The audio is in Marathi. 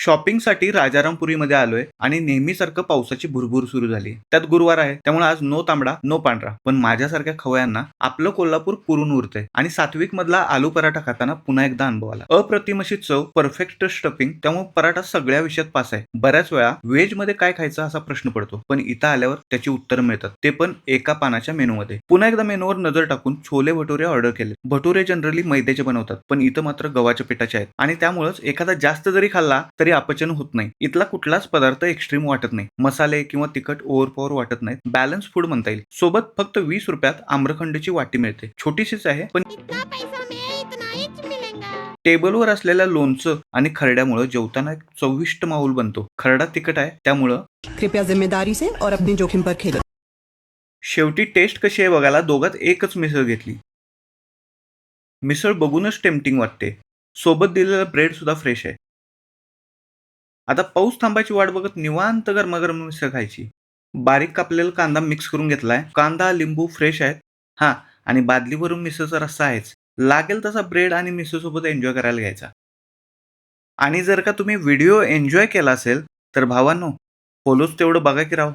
शॉपिंगसाठी राजारामपुरीमध्ये आलोय आणि नेहमीसारखं पावसाची भुरभुर सुरू झाली. त्यात गुरुवार आहे त्यामुळे आज नो तांबडा नो पांढरा. पण माझ्यासारख्या खवयांना आपलं कोल्हापूर पुरून उरतंय. आणि सात्विक मधला आलू पराठा खाताना पुन्हा एकदा अनुभव आला. अप्रतिम अशी चव परफेक्ट स्टफिंग त्यामुळे पराठा सगळ्या विषयात पास आहे. बऱ्याच वेळा व्हेजमध्ये काय खायचं असा प्रश्न पडतो पण इथं आल्यावर त्याची उत्तर मिळतात. ते पण एका पानाच्या मेनूमध्ये. पुन्हा एकदा मेनूवर नजर टाकून छोले भटुरे ऑर्डर केले भटुरे जनरली मैद्याचे बनवतात पण इथं मात्र गव्हाच्या पिठाचे आहेत. आणि त्यामुळेच एखादा जास्त जरी खाल्ला तरी अपचन होत नाही. इथला कुठलाच पदार्थ एक्स्ट्रीम वाटत नाही. मसाले किंवा तिखट ओव्हरपॉवर वाटत नाहीत. बॅलन्स फूड म्हणता येईल. सोबत फक्त वीस रुपयात आम्रखंडची वाटी मिळते. छोटीशीच आहे पण इतना पैसा में इतना ही मिलेगा. टेबलवर असलेल्या लोणचं आणि खरड्यामुळे जेवताना एक चविष्ट माऊल बनतो. खरडा तिखट आहे त्यामुळं कृपया जिम्मेदारी से और अपने जोखिम पर खेलें. शेवटी टेस्ट कशी आहे बघायला दोघात एकच मिसळ घेतली. मिसळ बघूनच टेम्पटिंग वाटते. सोबत दिलेला ब्रेड सुद्धा फ्रेश आहे. आता पाऊस थांबायची वाट बघत निवांत गरमागरम मिसळ खायची. बारीक कापलेला कांदा मिक्स करून घेतलाय. कांदा लिंबू फ्रेश आहेत. हा आणि बादलीवरून मिसळचा रस्सा आहेच. लागेल तसा ब्रेड आणि मिसळसोबत एन्जॉय करायला घ्यायचा. आणि जर का तुम्ही व्हिडिओ एन्जॉय केला असेल तर भावांनो फॉलोच तेवढं बघा की राव.